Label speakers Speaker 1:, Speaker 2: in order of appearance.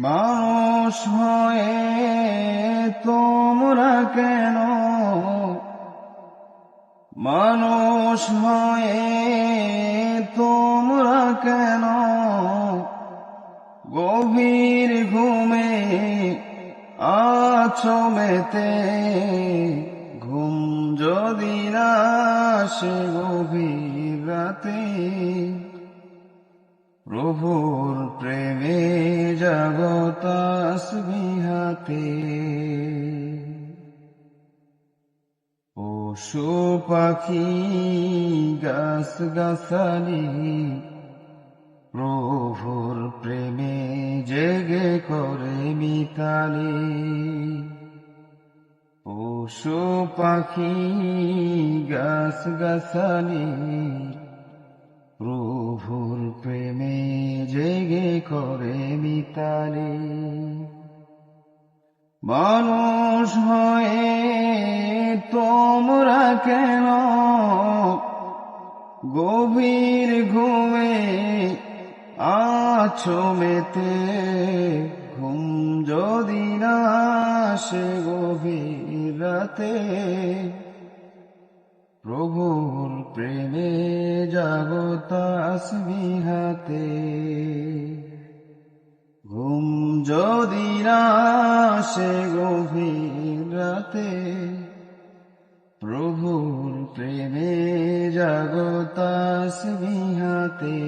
Speaker 1: মানুষ হয়ে, তোমরা কেন? মানুষ হয়ে, তোমরা কেন? গভীর ঘুমে আছো মেতে, ঘুম যদি না আসে গভীর রাতে, প্রভুর প্রেমে জগতাস বিহাতে পশু পাখি গাছ গাছালি, প্রভুর প্রেমে জেগে করে মিতালি। পশু পাখি গাছ গাছালি, প্রভুর করে মিতালি। মানুষ হয়ে তোমরা কেন গভীর ঘুমে আছো মেতে? ঘুম যদি না আসে গভীর রাতে, প্রভুর প্রেমে জাগতাস বিহাতে ঘুম যদি না আসে গভীর রাতে প্রভুর প্রেমে জগতা বিহাতে